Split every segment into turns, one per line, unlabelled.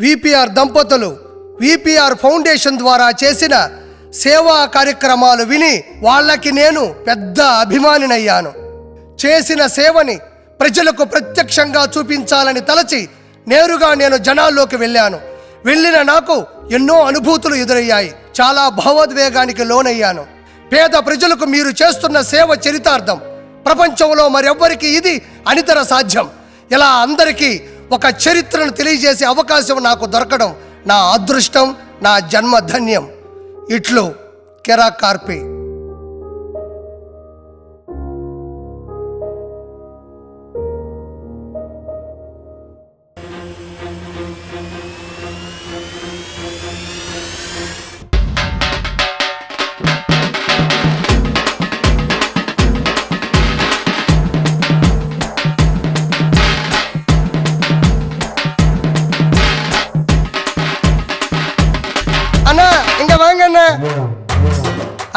VPR దంపతులు VPR foundation ద్వారా చేసిన సేవా కార్యక్రమాలు విని వాళ్ళకి నేను పెద్ద అభిమానినయ్యాను. చేసిన సేవని ప్రజలకు ప్రత్యక్షంగా చూపించాలని తలచి నేరుగా నేను జనాల్లోకి వెళ్ళాను. వెళ్ళిన నాకు ఎన్నో అనుభూతులు ఎదురయ్యాయి. చాలా భావోద్వేగానికి లోనయ్యాను. పేద ప్రజలకు మీరు చేస్తున్న సేవ చరితార్థం. ప్రపంచంలో మరెవ్వరికి ఇది అనితర సాధ్యం. ఇలా అందరికీ ఒక చరిత్రను తెలియజేసే అవకాశం నాకు దొరకడం నా అదృష్టం నా జన్మ ధన్యం ఇట్లు కెరా కార్పే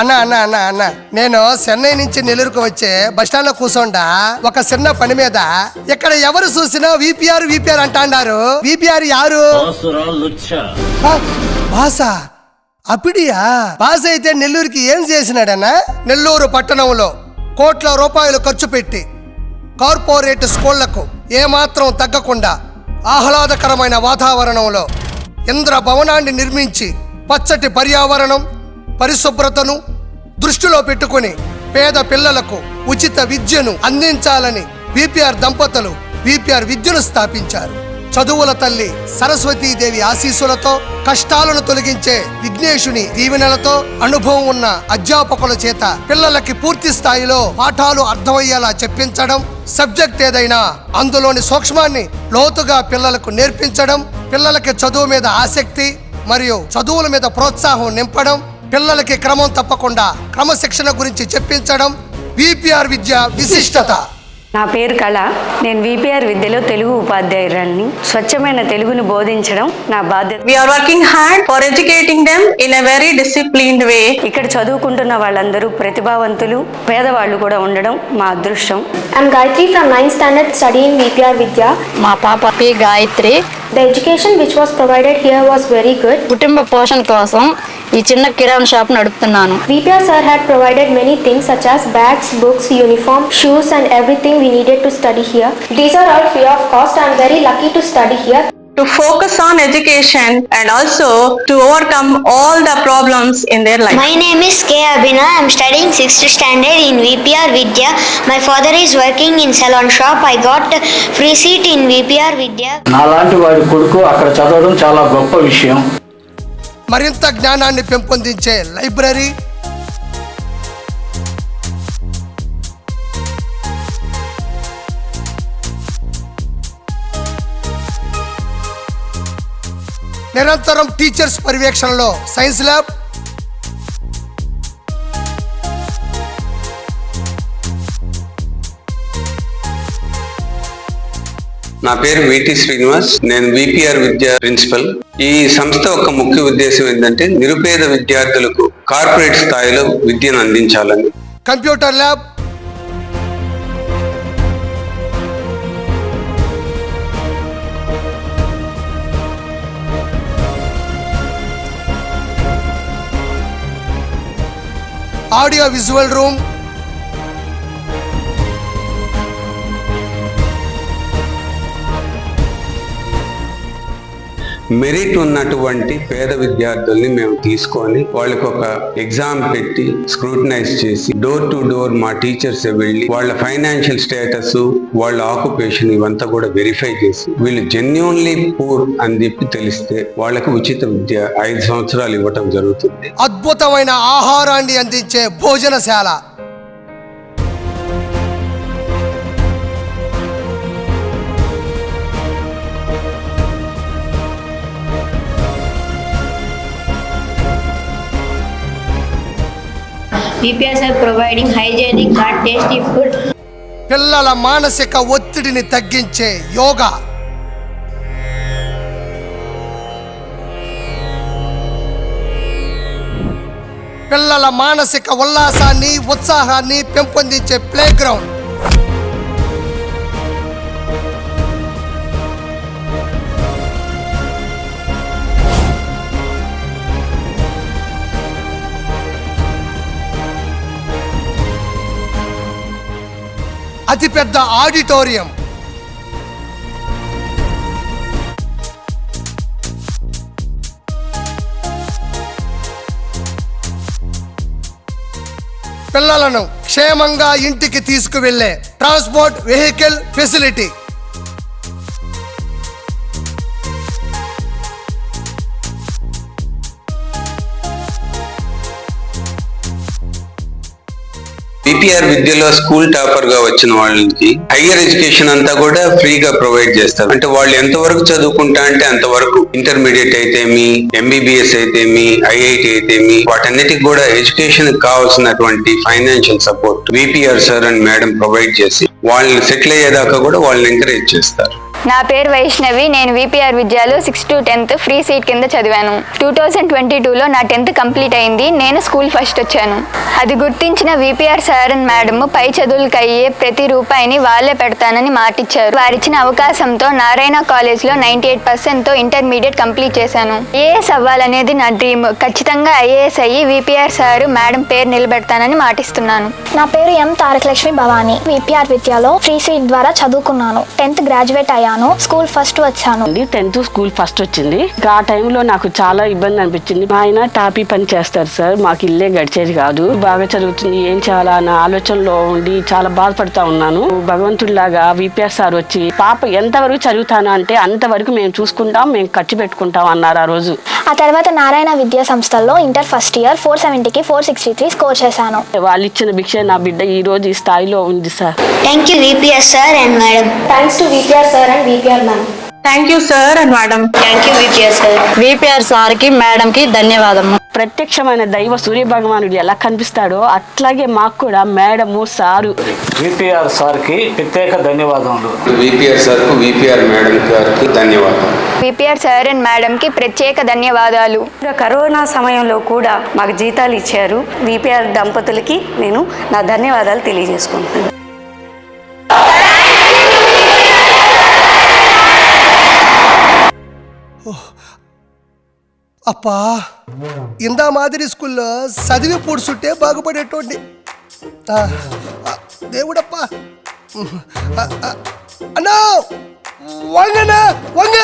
అన్న అన్న అన్న అన్న. నేను చెన్నై నుంచి నెల్లూరుకు వచ్చే బస్లో కూర్చోండా ఒక చిన్న పని మీద ఇక్కడ ఎవరు చూసినా విపిఆర్ విపిఆర్ అంటాండారు. విపిఆర్ యారు? బాసా అప్పుడియా? బాస అయితే నెల్లూరుకి ఏం చేసినాడన్నా? నెల్లూరు పట్టణంలో కోట్ల రూపాయలు ఖర్చు పెట్టి కార్పొరేట్ స్కూళ్ళకు ఏమాత్రం తగ్గకుండా ఆహ్లాదకరమైన వాతావరణంలో ఇంద్ర భవనాన్ని నిర్మించి పచ్చటి పర్యావరణం పరిశుభ్రతను దృష్టిలో పెట్టుకుని పేద పిల్లలకు ఉచిత విద్యను అందించాలని విపిఆర్ దంపతులు విపిఆర్ విద్యను స్థాపించారు. చదువుల తల్లి సరస్వతీదేవి ఆశీస్సులతో కష్టాలను తొలగించే విఘ్నేశుని దీవెనలతో అనుభవం ఉన్న అధ్యాపకుల చేత పిల్లలకి పూర్తి స్థాయిలో పాఠాలు అర్థమయ్యేలా చెప్పించడం సబ్జెక్ట్ ఏదైనా అందులోని సూక్ష్మాన్ని లోతుగా పిల్లలకు నేర్పించడం పిల్లలకి చదువు మీద ఆసక్తి మరియు చదువుల మీద ప్రోత్సాహం నింపడం పిల్లలకి క్రమం తప్పకుండా క్రమశిక్షణ గురించి చెప్పించడం విపిఆర్ విద్య విశిష్టత
నా పేరు కళ నేను విపిఆర్ విద్యలో తెలుగు ఉపాధ్యాయురాలిని స్వచ్ఛమైన తెలుగును బోధించడం నా బాధ్యత
We are working hard for educating them in a very disciplined way.
ఇక్కడ చదువుకుంటున్న వాళ్ళందరూ ప్రతిభావంతులు పేదవాళ్ళు కూడా ఉండడం మా అదృష్టం
I'm Gayatri from 9th standard studying VPR Vidya.
మా పాప P Gayatri
The education which was provided here was very good.
కుటుంబ పోషణ కోసం ఈ చిన్న కిరాణా షాప్ నడుపుతున్నాను
VPR sir had provided many things such as bags, books, uniform, shoes and everything we needed to study here. These are all free of cost. I'm very lucky to study here.
To focus on education and also to overcome all the problems in their life.
My name is K. Abhinav. I'm studying 6th standard in VPR Vidya. My father is working in salon shop. I got free seat in VPR Vidya.
నాలాంటి వాడి కొడుకు అక్కడ చదవడం చాలా గొప్ప విషయం
మరింత జ్ఞానాన్ని పెంపొందించే లైబ్రరీ. నిరంతరం టీచర్స్ పర్యవేక్షణలో సైన్స్ ల్యాబ్.
నా పేరు విటి శ్రీనివాస్. నేను విపిఆర్ విద్యా ప్రిన్సిపల్. ఈ సంస్థ యొక్క ముఖ్య ఉద్దేశం ఏంటంటే నిరుపేద విద్యార్థులకు కార్పొరేట్ స్థాయిలో విద్యను అందించాలని.
Computer lab. Audio visual room.
Merit ఉన్నటువంటి పేద విద్యార్థుల్ని మేము తీసుకొని వాళ్ళకి ఒక ఎగ్జామ్ పెట్టి స్క్రూటనైజ్ చేసి డోర్ టు డోర్ మా టీచర్స్ వెళ్ళి వాళ్ళ ఫైనాన్షియల్ స్టేటస్ వాళ్ళ ఆక్యుపేషన్ ఇవంతా కూడా వెరిఫై చేసి వీళ్ళు జెన్యున్లీ పూర్ అని చెప్పి తెలిస్తే వాళ్ళకి ఉచిత విద్య ఐదు సంవత్సరాలు ఇవ్వటం జరుగుతుంది.
అద్భుతమైన ఆహారాన్ని అందించే భోజనశాల.
VPRs are providing hygienic
పిల్లల మానసిక ఒత్తిడిని తగ్గించే యోగా. పిల్లల మానసిక ఉల్లాసాన్ని ఉత్సాహాన్ని పెంపొందించే ప్లే అతిపెద్ద ఆడిటోరియం. పిల్లలను క్షేమంగా ఇంటికి తీసుకువెళ్ళే ట్రాన్స్పోర్ట్ వెహికల్ ఫెసిలిటీ.
పిపిఆర్ విద్యలో స్కూల్ టాపర్గా వచ్చిన వాళ్ళకి హైయర్ ఎడ్యుకేషన్ అంతా కూడా ఫ్రీగా ప్రొవైడ్ చేస్తారు. అంటే వాళ్ళు ఎంతవరకు చదువుకుంటా అంటే అంతవరకు ఇంటర్మీడియట్ అయితేమి ఎంబీబీఎస్ అయితేమి ఐఐటి అయితేమి వాటన్నిటికి కూడా ఎడ్యుకేషన్ కావాల్సినటువంటి financial support VPR sir and madam provide చేసి వాళ్ళని సెటిల్ అయ్యేదాకా కూడా వాళ్ళని ఎంకరేజ్ చేస్తారు.
నా పేరు వైష్ణవి నేను VPR విద్యాలో six to tenth free seat కింద చదివాను. టూ థౌజండ్ ట్వంటీ టూలో నా టెన్త్ కంప్లీట్ అయింది. నేను స్కూల్ ఫస్ట్ వచ్చాను. అది గుర్తించిన విపిఆర్ సార్ అండ్ మేడం పై చదువులకు అయ్యే ప్రతి రూపాయిని వాళ్ళే పెడతానని మాటిచ్చారు. వారిచ్చిన అవకాశంతో నారాయణ కాలేజ్లో నైంటీ ఎయిట్ పర్సెంట్తో ఇంటర్మీడియట్ కంప్లీట్ చేశాను. ఏఎస్ అవ్వాలనేది నా డ్రీమ్ ఖచ్చితంగా ఐఏఎస్ అయ్యి విపిఆర్ సార్ మేడం పేరు నిలబెడతానని మాటిస్తున్నాను.
నా పేరు ఎం తారకలక్ష్మి భవానీ. విపిఆర్ విద్యాలో ఫ్రీ సీట్ ద్వారా చదువుకున్నాను. టెన్త్ గ్రాడ్యుయేట్ అయ్యాను. స్కూల్ ఫస్ట్ వచ్చాను.
టెన్త్ స్కూల్ ఫస్ట్ వచ్చింది. ఆ టైంలో నాకు చాలా ఇబ్బంది అనిపించింది. మా ఆయన టాపీ పని చేస్తారు సార్. మాకు ఇల్లే గడిచేది కాదు. బాగా చదువుతుంది. ఏం చేయాలా అన్న ఆలోచనలో ఉండి చాలా బాధపడతా ఉన్నాను. భగవంతుడిలాగా విపిఆర్ సార్ వచ్చి పాప ఎంతవరకు చదువుతాను అంటే అంతవరకు మేము చూసుకుంటాం. మేము ఖర్చు పెట్టుకుంటాం అన్నారు ఆ రోజు.
ఆ తర్వాత నారాయణ విద్యా సంస్థల్లో ఇంటర్ ఫస్ట్ ఇయర్ ఫోర్ సెవెంటీకి ఫోర్ సిక్స్టీ త్రీ స్కోర్ చేశాను.
వాళ్ళు ఇచ్చిన భిక్ష నా బిడ్డ ఈ రోజు ఈ స్థాయిలో ఉంది sir.
Thank you, VPS sir and madam.
Thanks to VPR sir and VPR ma'am
Thank you, sir and madam.
Thank you, VPS sir.
VPR సార్కి మేడంకి ధన్యవాదము.
ప్రత్యక్షమైన దైవ సూర్య భగవానుడు ఎలా కనిపిస్తాడో అట్లాగే మాకు కూడా మేడము సారు.
విపిఆర్ సార్కి ప్రత్యేక ధన్యవాదములు.
విపిఆర్ సార్కు విపిఆర్ మేడం గారికి ధన్యవాదాలు
విపిఆర్ సార్ అండ్ మేడంకి ప్రత్యేక ధన్యవాదాలు.
కరోనా సమయంలో కూడా మాకు జీతాలు ఇచ్చారు. విపిఆర్ దంపతులకి నేను నా ధన్యవాదాలు తెలియజేసుకుంటున్నాను.
అప్పా ఇందా మాదిరి స్కూల్లో చదివి పూడ్చుంటే బాగుపడేటోండి ఆ, ఆ, దేవుడప్పా ఆ, ఆ, అన్నా వంగనా వంగ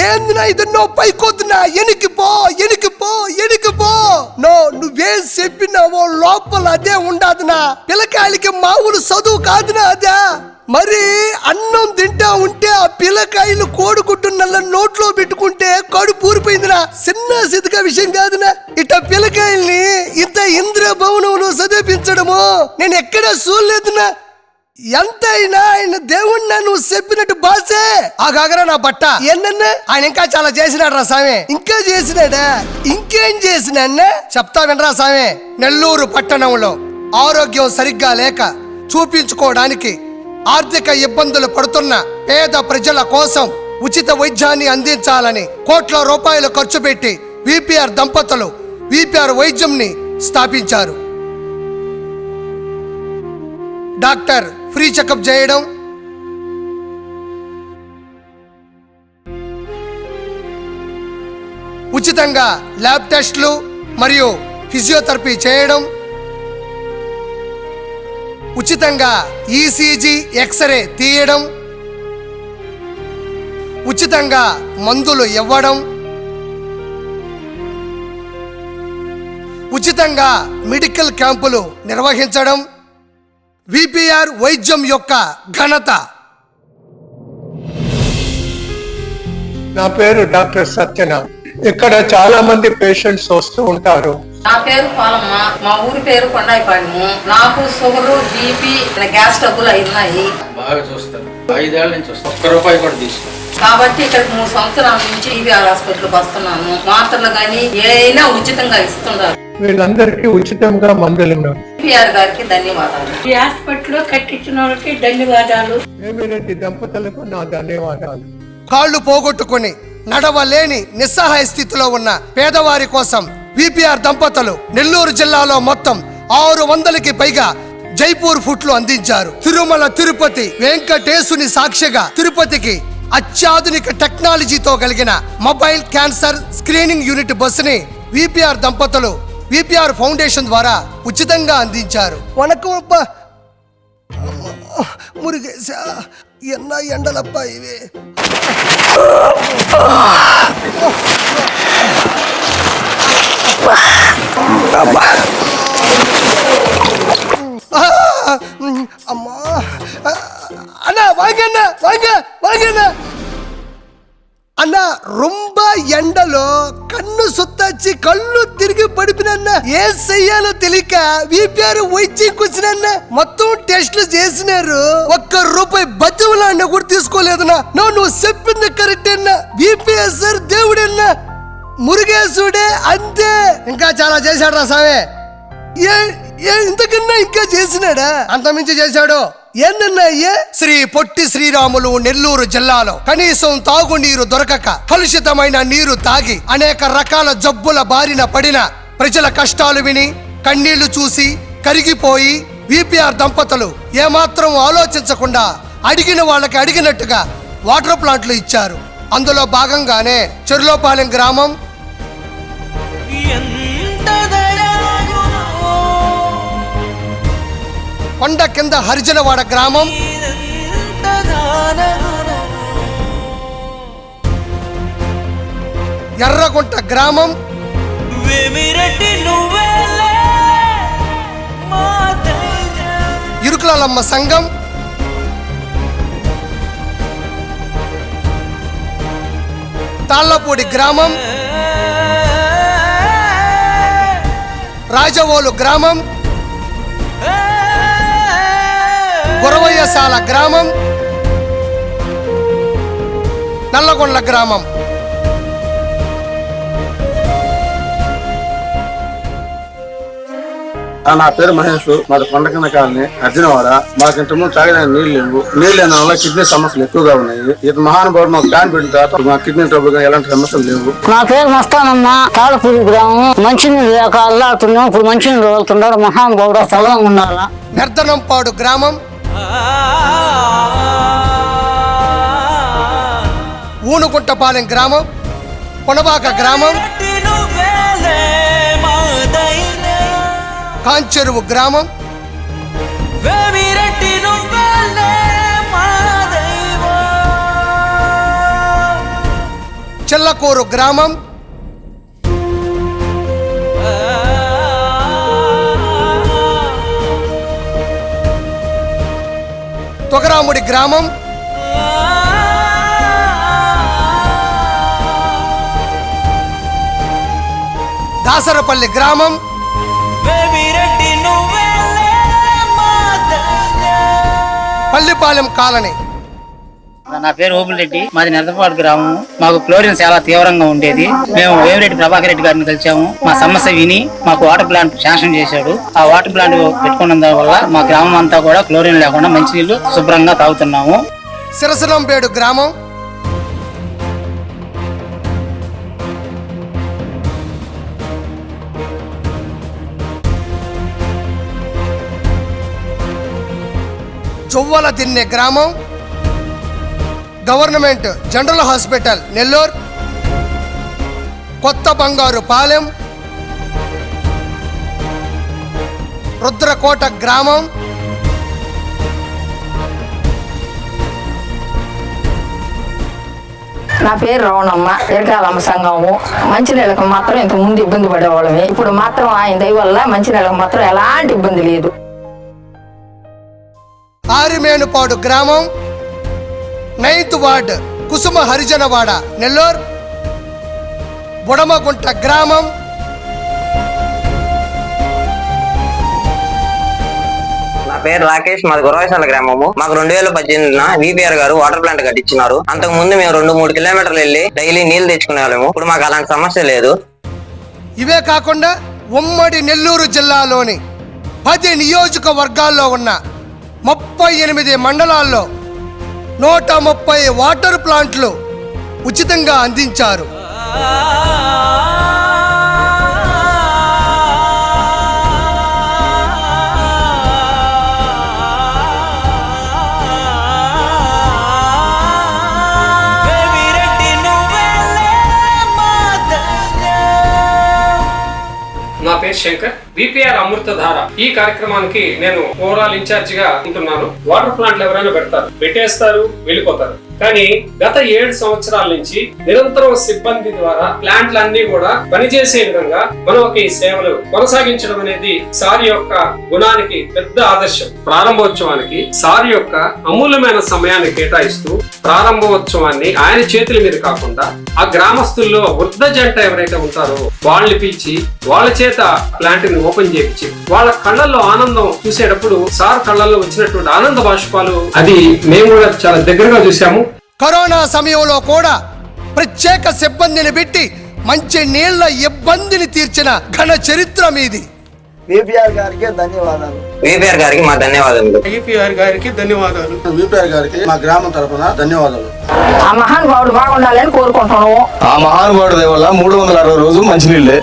ఏందినా ఇదన్నో పైకొద్దునా ఎనికి పో ఎనికి పో ఎనికి పో నో నువ్వేం చెప్పినావో లోపల అదే ఉండదునా పిల్లకాయలకి మామూలు చదువు కాదునా అదే మరి అన్నం తింటా ఉంటే ఆ పిల్లకాయలు కోడుకుంటున్న నల్ల నోట్లో పెట్టుకుంటే కడుపు ఊరిపోయిందినా చిన్న సిద్ధక విషయం కాదునా? ఇట్ట పిల్లకాయల్ని ఇంత ఇంద్ర భవనంలో చదివించడము నేను ఎక్కడా చూడలేదునా? ఎంతైనా ఆయన దేవుణ్ణి నువ్వు చెప్పినట్టు బాసే. ఆ కాగరా నా బట్ట. ఏంటన్నా ఆయన ఇంకా చాలా చేసినాడు రా స్వామి ఇంకా చేసినాడా? ఇంకేం చేసినా చెప్తా వినరా స్వామి నెల్లూరు పట్టణంలో ఆరోగ్యం సరిగ్గా లేక చూపించుకోవడానికి ఆర్థిక ఇబ్బందులు పడుతున్న పేద ప్రజల కోసం ఉచిత వైద్యాన్ని అందించాలని కోట్ల రూపాయలు ఖర్చు పెట్టి విపిఆర్ దంపతులు విపిఆర్ వైద్యంని స్థాపించారు. డాక్టర్ ఫ్రీ చెకప్ చేయడం. ఉచితంగా ల్యాబ్ టెస్ట్లు మరియు ఫిజియోథెరపీ చేయడం. ఉచితంగా ఈసీజీ ఎక్స్రే తీయడం ఉచితంగా మందులు ఇవ్వడం ఉచితంగా మెడికల్ క్యాంపులు నిర్వహించడం విపిఆర్ వైద్యం యొక్క ఘనత.
నా పేరు డాక్టర్ సత్యనాథ్ ఇక్కడ చాలా మంది పేషెంట్స్ వస్తూ ఉంటారు.
నా పేరు పాలమ్మ. మా ఊరి పేరు కొండాయిపాలెము నాకు షుగరు బీపీ గ్యాస్ ట్రబుల్ అయినాయి.
బాగా చూస్తారు ఐదేళ్ళ నుంచి ఒక్క రూపాయి కూడా తీసుకో.
కాబట్టి ఇక్కడికి మూడు సంవత్సరాల నుంచి ఈవీఆర్ హాస్పిటల్కి వస్తున్నాను. మాత్రలు కానీ ఏదైనా ఉచితంగా ఇస్తున్నారు
వీళ్ళందరికీ ఉచితంగా మందులు
ఈవీఆర్ గారికి ధన్యవాదాలు.
ఈ హాస్పిటల్ కట్టించిన వాళ్ళకి ధన్యవాదాలు.
వేమిరెడ్డి దంపతులకు నా ధన్యవాదాలు.
కాళ్ళు పోగొట్టుకొని నడవలేని నిస్సహాయ స్థితిలో ఉన్న పేదవారి కోసం విపిఆర్ దంపతులు నెల్లూరు జిల్లాలో మొత్తం ఆరు వందలకి పైగా జైపూర్ ఫుట్లు అందించారు. తిరుమల తిరుపతి వెంకటేశుని సాక్షిగా తిరుపతికి అత్యాధునిక టెక్నాలజీతో కలిగిన మొబైల్ క్యాన్సర్ స్క్రీనింగ్ యూనిట్ బస్సుని విపిఆర్ దంపతులు విపిఆర్ ఫౌండేషన్ ద్వారా ఉచితంగా అందించారు. వణకం అబ్బా ఎన్న ఎండలప్ప ఇవి. అబ్బా. அம்மா அண்ணா வாங்க அண்ணா வாங்க வாங்க அண்ணா అన్న. రొంబ ఎండలో కన్ను సుత్తాచి కళ్ళు తిరిగి పడిపినన్న ఏం చెయ్యాలో తెలియక వీపీఆర్ వైద్యం కూర్చునన్న మొత్తం టెస్ట్లు చేసినారు. ఒక్క రూపాయి బతువులా అన్న కూడా తీసుకోలేదన్నా. నువ్వు చెప్పింది కరెక్ట్ అన్న. వీపీఎస్ సార్ దేవుడన్నా. మురుగేశుడే అంతే. ఇంకా చాలా చేశాడు రా సామే ఏ ఏ ఇంతకన్నా ఇంకా చేసినాడా? అంతమించి చేశాడు. ఏందన్నా అయ్యే శ్రీ పొట్టి శ్రీరాములు నెల్లూరు జిల్లాలో కనీసం తాగునీరు దొరకక కలుషితమైన నీరు తాగి అనేక రకాల జబ్బుల బారిన పడిన ప్రజల కష్టాలు విని కన్నీళ్ళు చూసి కరిగిపోయి విపిఆర్ దంపతులు ఏమాత్రం ఆలోచించకుండా అడిగిన వాళ్ళకి అడిగినట్టుగా వాటర్ ప్లాంట్లు ఇచ్చారు. అందులో భాగంగానే చెరులోపాలెం గ్రామం కొండ కింద హరిజనవాడ గ్రామం. ఎర్రగుంట గ్రామం. ఇరుకులమ్మ సంఘం. తాళ్ళపూడి గ్రామం. రాజవోలు గ్రామం. గురవయ్యసాల గ్రామం నల్లగొండ్ల గ్రామం.
నా పేరు మహేష్ మాది కొండకింద కాలనీ అర్జునవాడ. మాకు ఇంతకుముందు తాగడానికి నీళ్ళు లేవు. నీళ్ళు లేని వల్ల కిడ్నీ సమస్యలు ఎక్కువగా ఉన్నాయి. ఇది మహానుభావుడు మాకు ప్లాన్ పెట్టిన తర్వాత మా కిడ్నీ ట్రబుల్గా ఎలాంటి సమస్యలు లేవు.
నా పేరు మస్తానమ్మ తాళపూరి గ్రామం. మంచినీళ్ళు లేక అల్లాడుతున్నాం. ఇప్పుడు మంచినీళ్ళు వెళ్తున్నాడు మహానుభావుడు చల్లగా ఉండాలా?
నెర్దనంపాడు గ్రామం. ఊనుకుంటపాలెం గ్రామం పొనబాక గ్రామం కాంచెరువు గ్రామం చిల్లకూరు గ్రామం తొగరాముడి గ్రామం దాసరపల్లి గ్రామం పల్లిపాలెం కాలనీ
నా పేరు ఓపుల్ రెడ్డి మాది నెరదపాడు గ్రామం. మాకు క్లోరిన్ చాలా తీవ్రంగా ఉండేది. మేము వేమిరెడ్డి ప్రభాకర్ రెడ్డి గారిని కలిసాము మా సమస్య విని మాకు వాటర్ ప్లాంట్ శాంక్షన్ చేశాడు. ఆ వాటర్ ప్లాంట్ పెట్టుకున్న వల్ల మా గ్రామం అంతా కూడా క్లోరిన్ లేకుండా మంచినీళ్ళు శుభ్రంగా తాగుతున్నాము.
సిరసనంపేడు గ్రామం. చొవ్వల తిన్నే గ్రామం. గవర్నమెంట్ జనరల్ హాస్పిటల్ నెల్లూరు కొత్త బంగారు పాలెం రుద్రకోట గ్రామం
నా పేరు రవణమ్మ ఎరకాలమ్మ సంఘము. మంచినీళ్ళకి మాత్రం ఇంత ముందు ఇబ్బంది పడేవాళ్ళమే. ఇప్పుడు మాత్రం ఆయన దయ వల్ల మంచినీళ్ళకి మాత్రం ఎలాంటి ఇబ్బంది లేదు.
ఆరిమేనుపాడు గ్రామం నైన్త్ వార్డ్ కుసుమ హరిజనవాడ నెల్లూరు. బుడమగుంట గ్రామం.
నా పేరు రాకేష్ మాది గురవేశాల గ్రామము. మాకు రెండు వేల పద్దెనిమిదిన విపిఆర్ గారు వాటర్ ప్లాంట్ కట్టించినారు. అంతకు ముందు మేము రెండు మూడు కిలోమీటర్లు వెళ్ళి డైలీ నీళ్ళు తెచ్చుకునే వాళ్ళము ఇప్పుడు మాకు అలాంటి సమస్య లేదు.
ఇవే కాకుండా ఉమ్మడి నెల్లూరు జిల్లాలోని పది నియోజకవర్గాల్లో ఉన్న ముప్పై ఎనిమిది మండలాల్లో నూట ముప్పై వాటర్ ప్లాంట్లు ఉచితంగా అందించారు.
నా పేరు శంకర్. బీపీఆర్ అమృతధార ఈ కార్యక్రమానికి నేను ఓవరాల్ ఇన్ఛార్జ్గా ఉంటున్నాను. వాటర్ ప్లాంట్లు ఎవరైనా పెడతారు. పెట్టేస్తారు వెళ్ళిపోతారు. కానీ గత ఏడు సంవత్సరాల నుంచి నిరంతరం సిబ్బంది ద్వారా ప్లాంట్లు అన్ని కూడా పనిచేసే విధంగా మనం ఒక ఈ సేవలు కొనసాగించడం అనేది సార్ యొక్క గుణానికి పెద్ద ఆదర్శం. ప్రారంభోత్సవానికి సార్ యొక్క అమూల్యమైన సమయాన్ని కేటాయిస్తూ ప్రారంభోత్సవాన్ని ఆయన చేతుల మీద కాకుండా ఆ గ్రామస్తుల్లో వృద్ధ జంట ఎవరైతే ఉంటారో వాళ్ళని పిలిచి వాళ్ళ చేత ప్లాంట్ని ఓపెన్ చేయించి వాళ్ళ కళ్ళల్లో ఆనందం చూసేటప్పుడు సార్ కళ్ళల్లో వచ్చినటువంటి ఆనంద బాష్పాలు అది మేము కూడా చాలా దగ్గరగా చూసాము.
కరోనా సమయంలో కూడా ప్రత్యేక సిబ్బందిని పెట్టి మంచి నీళ్ళ ఇబ్బందిని తీర్చిన ఘన చరిత్ర మీది.
విపిఆర్ గారికి ధన్యవాదాలు.
విపిఆర్ గారికి మా ధన్యవాదాలు.
గారికి ధన్యవాదాలు. విపిఆర్ గారికి మా గ్రామం తరఫున ధన్యవాదాలు.
ఆ మహానుభావుడు బాగుండాలని కోరుకుంటున్నాము.
ఆ మహానుభావుడి వల్ల మూడు వందల అరవై రోజులు మంచినీళ్ళే.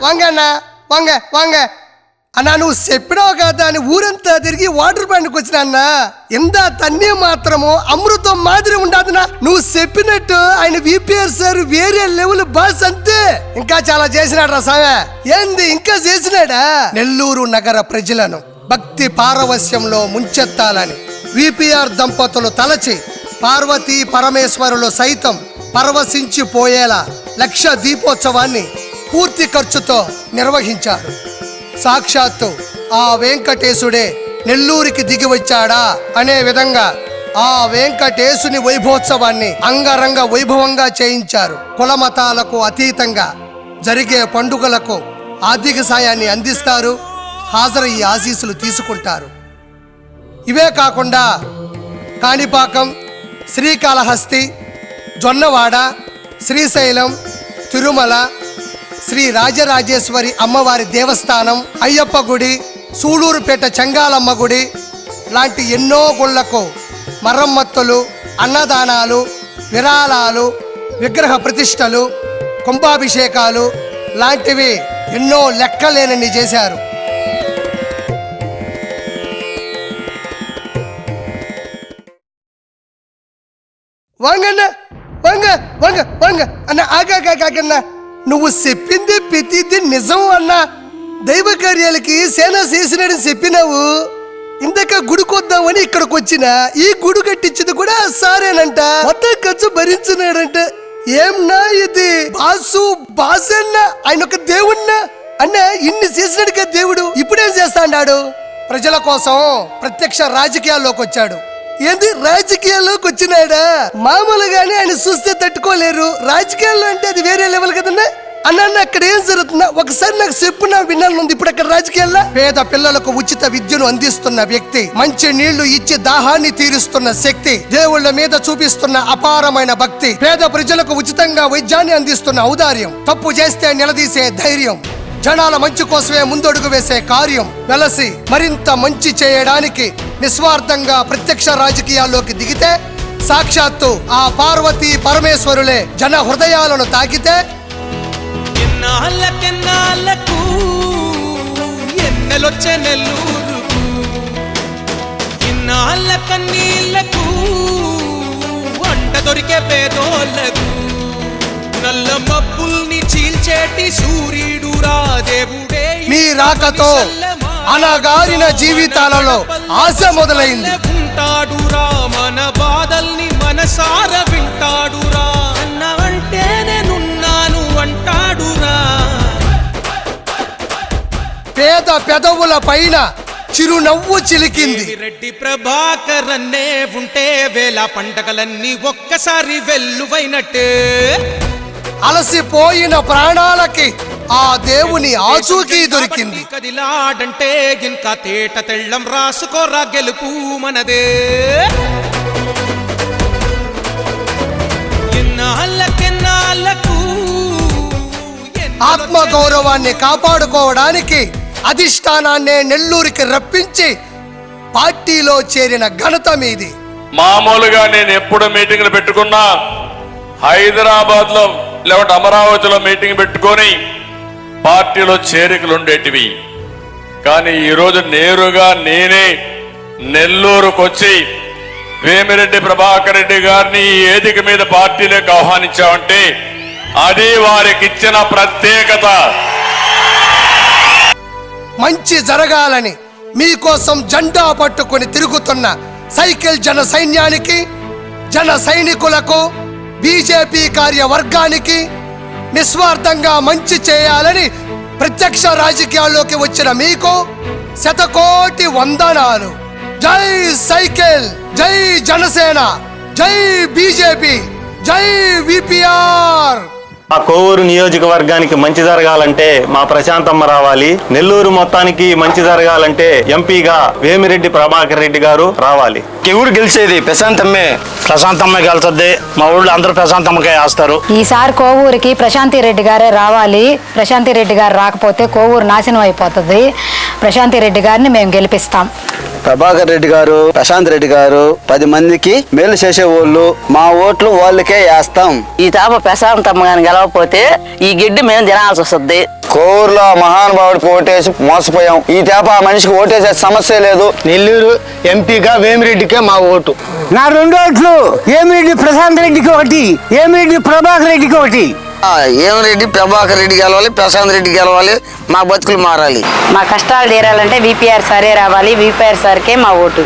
వాంగ అన్న వాంగ వాంగ. అన్నా నువ్వు చెప్పినావు కదా అని ఊరంతా తిరిగి వాటర్ ప్లాంట్కి వచ్చిన అన్న. ఎంత తన్ని మాత్రము అమృతం మాదిరి ఉండదునా. నువ్వు చెప్పినట్టు ఆయన విపిఆర్ సార్ వేరే లెవెల్ బాస్ అంతే. ఇంకా చాలా చేసినాడు రా సామె. ఏంది ఇంకా చేసినాడా? నెల్లూరు నగర ప్రజలను భక్తి పారవస్యంలో ముంచెత్తాలని విపిఆర్ దంపతులు తలచి పార్వతీ పరమేశ్వరులు సైతం పరవశించిపోయేలా లక్ష దీపోత్సవాన్ని పూర్తి ఖర్చుతో నిర్వహించారు. సాక్షాత్తు ఆ వెంకటేశుడే నెల్లూరికి దిగి వచ్చాడా అనే విధంగా ఆ వెంకటేశుని వైభోత్సవాన్ని అంగరంగ వైభవంగా చేయించారు. కులమతాలకు అతీతంగా జరిగే పండుగలకు ఆర్థిక సాయాన్ని అందిస్తారు హాజరయ్యి ఆశీస్సులు తీసుకుంటారు. ఇవే కాకుండా కాణిపాకం శ్రీకాళహస్తి జొన్నవాడ శ్రీశైలం తిరుమల శ్రీ రాజరాజేశ్వరి అమ్మవారి దేవస్థానం అయ్యప్ప గుడి సూళూరుపేట చెంగాలమ్మ గుడి లాంటి ఎన్నో గుళ్ళకు మరమ్మత్తులు అన్నదానాలు విరాళాలు విగ్రహ ప్రతిష్టలు కుంభాభిషేకాలు లాంటివి ఎన్నో లెక్కలేనన్ని చేశారు. వంగన్న వంగ వంగ వంగ అన్న ఆగాగాగన్న నువ్వు చెప్పింది ప్రతిది నిజం అన్నా. దైవ కార్యాలకి సేన చేసినాడని చెప్పినావు. ఇందాక గుడికొద్దామని ఇక్కడికి వచ్చిన ఈ గుడి కట్టించింది కూడా సారేనంట. మొత్తం ఖర్చు భరించినాడంట. ఏంనా ఇది? బాసు బాసన్న ఆయన ఒక దేవుణ్ణా. అన్న ఇన్ని చేసినాడుగా దేవుడు. ఇప్పుడేం చేస్తా ప్రజల కోసం ప్రత్యక్ష రాజకీయాల్లోకి వచ్చాడు. ఏంది రాజకీయాల్లోకి వచ్చినాడా? మామూలుగానే ఆయన చూస్తే తట్టుకోలేరు. రాజకీయాల్లో అంటే అది వేరే లెవెల్ కదన్నా? అన్న అక్కడ ఏం జరుగుతుందా ఒకసారి నాకు చెప్పు నా వినాలనుంది ఇప్పుడు అక్కడ రాజకీయాల్లో? పేద పిల్లలకు ఉచిత విద్యను అందిస్తున్న వ్యక్తి మంచి నీళ్ళు ఇచ్చి దాహాన్ని తీరుస్తున్న శక్తి దేవుళ్ళ మీద చూపిస్తున్న అపారమైన భక్తి పేద ప్రజలకు ఉచితంగా వైద్యాన్ని అందిస్తున్న ఔదార్యం. తప్పు చేస్తే నిలదీసే ధైర్యం. జనాల మంచి కోసమే ముందడుగు వేసే కార్యం వెలసి మరింత మంచి చేయడానికి నిస్వార్థంగా ప్రత్యక్ష రాజకీయాల్లోకి దిగితే సాక్షాత్తు ఆ పార్వతీ పరమేశ్వరులే జన హృదయాలను తాకితే
ఎన్నాళ్ళకెన్నాళ్ళకు ఎన్నెలొచ్చే నెల్లూరుకు ఇన్నాళ్ళ కన్నీళ్ళకు వంట దొరికే పేదోళ్ళకు నల్ల మబ్బు చీల్చేటి సూర్యుడు రాదేవుడే
మీ రాకతో అనగారిన జీవితాలలో ఆశ మొదలైంది.
ఉంటాడురా మన బాధల్ని మనసార వింటాడురా. అన్న అంటే నేనున్నాను అంటాడురా.
పేద పెదవుల పైన చిరునవ్వు చిలికింది.
రెడ్డి ప్రభాకర్ అన్నే ఉంటే వేల పండగలన్నీ ఒక్కసారి వెల్లువైనట్టే.
అలసిపోయిన ప్రాణాలకి ఆ దేవుని ఆచూకీ దొరికింది.
కదిలాడంటే ఇంకా తేట తెళ్ళం రాసుకోరా గెలుపు మనదే. ఎన్నాళ్ళకెన్నాళ్ళకు
ఆత్మ గౌరవాన్ని కాపాడుకోవడానికి అధిష్టానాన్నే నెల్లూరికి రప్పించి పార్టీలో చేరిన ఘనత మీది.
మామూలుగా నేను ఎప్పుడు మీటింగ్లు పెట్టుకున్నా హైదరాబాద్లో లేకుంటే అమరావతిలో మీటింగ్ పెట్టుకొని పార్టీలో చేరికలు ఉండేటివి కానీ ఈరోజు నేరుగా నేనే నెల్లూరుకు వచ్చి వేమిరెడ్డి ప్రభాకర్ రెడ్డి గారిని ఈ వేదిక మీద పార్టీలోకి ఆహ్వానించామంటే అది వారికి ఇచ్చిన ప్రత్యేకత.
మంచి జరగాలని మీకోసం జెండా పట్టుకొని తిరుగుతున్న సైకిల్ జన సైన్యానికి జన సైనికులకు బీజేపీ కార్యవర్గానికి నిస్వార్థంగా మంచి చేయాలని ప్రత్యక్ష రాజకీయాల్లోకి వచ్చిన మీకు శతకోటి వందనాలు. జై సైకిల్ జై జనసేన జై బీజేపీ జై విపిఆర్.
మా కోవూరు నియోజకవర్గానికి మంచి జరగాలంటే మా ప్రశాంతమ్మ రావాలి. నెల్లూరు మొత్తానికి మంచి జరగాలంటే ఎంపీగా వేమిరెడ్డి ప్రభాకర్ రెడ్డి గారు రావాలి.
ఎవరు గెలిచేది ప్రశాంతమ్మే.
ప్రశాంతమ్మ గెలుతుంది మా ఊళ్ళో అందరూ ప్రశాంతమ్మకే వేస్తారు.
ఈసారి కోవూరుకి ప్రశాంతి రెడ్డి గారే రావాలి. ప్రశాంతి రెడ్డి గారు రాకపోతే కోవూరు నాశనం అయిపోతుంది. ప్రశాంతి రెడ్డి గారిని మేము గెలిపిస్తాం.
ప్రభాకర్ రెడ్డి గారు ప్రశాంత్ రెడ్డి గారు పది మందికి మేలు చేసే వాళ్ళు మా ఓట్లు వాళ్ళకే వేస్తాం.
ఈ తాప ప్రశాంతమ్మ గాని గెలవకపోతే ఈ గిడ్డి మేము తినాల్సి వస్తుంది.
కోవూరులో మహానుభావుడికి ఓటేసి మోసపోయాం. ఈ తేప ఆ మనిషికి ఓటేసే సమస్య లేదు. నెల్లూరు ఎంపీగా వేమిరెడ్డికే మా ఓటు.
నా రెండు ఓట్లు. ఏమిరెడ్డి ప్రశాంత్ రెడ్డికి ఒకటి ఏమిరెడ్డి ప్రభాకర్ రెడ్డికి ఒకటి.
ఏమిరెడ్డి ప్రభాకర్ రెడ్డి గెలవాలి ప్రశాంత్ రెడ్డి గెలవాలి మా బతుకులు మారాలి.
మా కష్టాలు తీరాలంటే విపిఆర్ సరే రావాలి విపిఆర్ సార్కే మా ఓటు.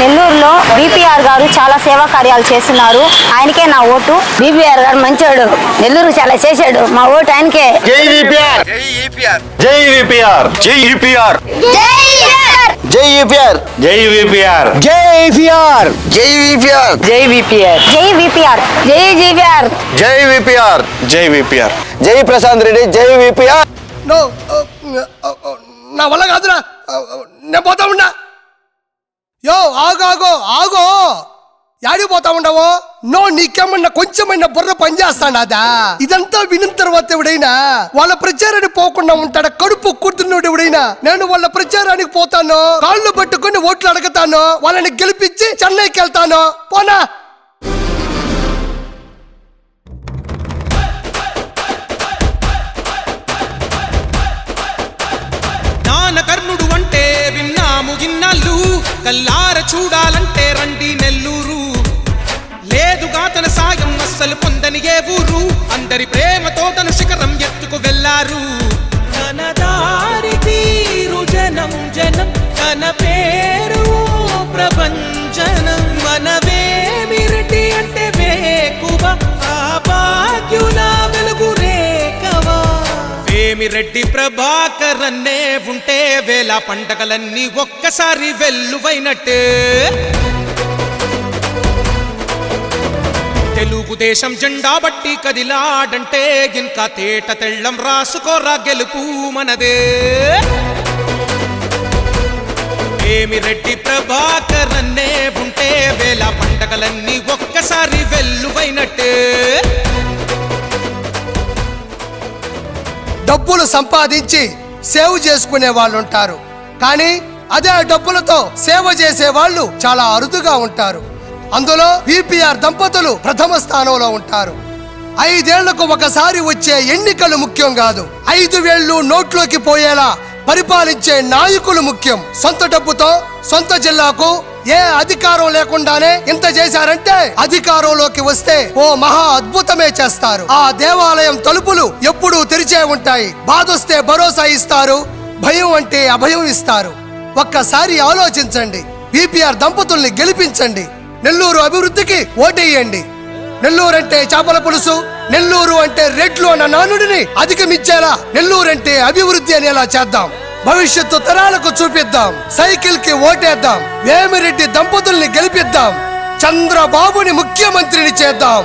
నెల్లూరులో బీపీఆర్ గారు చాలా సేవా కార్యాలు చేస్తున్నారు ఆయనకే నా ఓటు.
బీపీఆర్ గారు మంచోడు నెల్లూరు చాలా చేశాడు మా ఓటు ఆయనకే.
జై విపిఆర్. జై విపిఆర్. జై విపిఆర్.
జై యూపీఆర్
జై విపిఆర్
జై విపిఆర్
జై విపిఆర్
జై విపిఆర్
జై విపిఆర్
జై జీవీఆర్
జై విపిఆర్
జై విపిఆర్
జై ప్రశాంత్ రెడ్డి జై విపిఆర్
నో నా వల్ల కాదురా నేను పోతా ఉన్నా యో ఆగు ఆగో ఆగో యాడికి పోతా ఉండవో నో నీకేమన్నా కొంచెమైనా బుర్ర పనిచేస్తాడాదా ఇదంతా వినిన తర్వాత ఎవడైనా వాళ్ళ ప్రచారానికి పోకుండా ఉంటాడా? కడుపు కుడుతున్నాడు ఎవడైనా? నేను వాళ్ళ ప్రచారానికి పోతాను? కాళ్ళు పట్టుకొని ఓట్లు అడగతాను? వాళ్ళని గెలిపించి చెన్నైకి వెళ్తాను? పోనా?
కల్లార చూడాలంటే రండి నెల్లూరు. లేదుగా తన సాయం అస్సలు పొందని ఏ ఊరు. అందరి ప్రేమతో తను శిఖరం ఎత్తుకు వెళ్ళారు. తన దారి తీరు జనం జనం తన పేరు ప్రపంచనం మన రెడ్డి ప్రభాకర్ అన్నే ఉంటే వేల పండగలన్నీ ఒక్కసారి వెల్లువైనట్టే. తెలుగుదేశం జెండా బట్టి కదిలాడంటే ఇంకా తేట తెళ్ళం రాసుకోరా గెలుపు మనదే. రెడ్డి ప్రభాకర్ అన్నే ఉంటే వేల పండగలన్నీ ఒక్కసారి వెల్లువైనట్టే.
డబ్బులు సంపాదించి సేవ్ చేసుకునే వాళ్ళు ఉంటారు కానీ అదే డబ్బులతో సేవ చేసే వాళ్ళు చాలా అరుదుగా ఉంటారు. అందులో విపిఆర్ దంపతులు ప్రథమ స్థానంలో ఉంటారు. ఐదేళ్ళకు ఒకసారి వచ్చే ఎన్నికలు ముఖ్యం కాదు. ఐదు వేళ్ళు నోట్లోకి పోయేలా పరిపాలించే నాయకులు ముఖ్యం. సొంత డబ్బుతో సొంత జిల్లాకు ఏ అధికారం లేకుండానే ఇంత చేశారంటే అధికారంలోకి వస్తే ఓ మహా అద్భుతమే చేస్తారు. ఆ దేవాలయం తలుపులు ఎప్పుడూ తెరిచే ఉంటాయి. బాధొస్తే భరోసా ఇస్తారు భయం అంటే అభయం ఇస్తారు. ఒక్కసారి ఆలోచించండి. విపిఆర్ దంపతుల్ని గెలిపించండి. నెల్లూరు అభివృద్ధికి ఓటేయండి. నెల్లూరు అంటే చేపల పులుసు నెల్లూరు అంటే రెడ్లు అన్న నానుడిని అధిగమించేలా నెల్లూరు అంటే అభివృద్ధి అనేలా చేద్దాం. భవిష్యత్తు తరాలకు చూపిద్దాం. సైకిల్కి ఓటేద్దాం. వేమిరెడ్డి దంపతుల్ని గెలిపిద్దాం. చంద్రబాబుని ముఖ్యమంత్రిని చేద్దాం.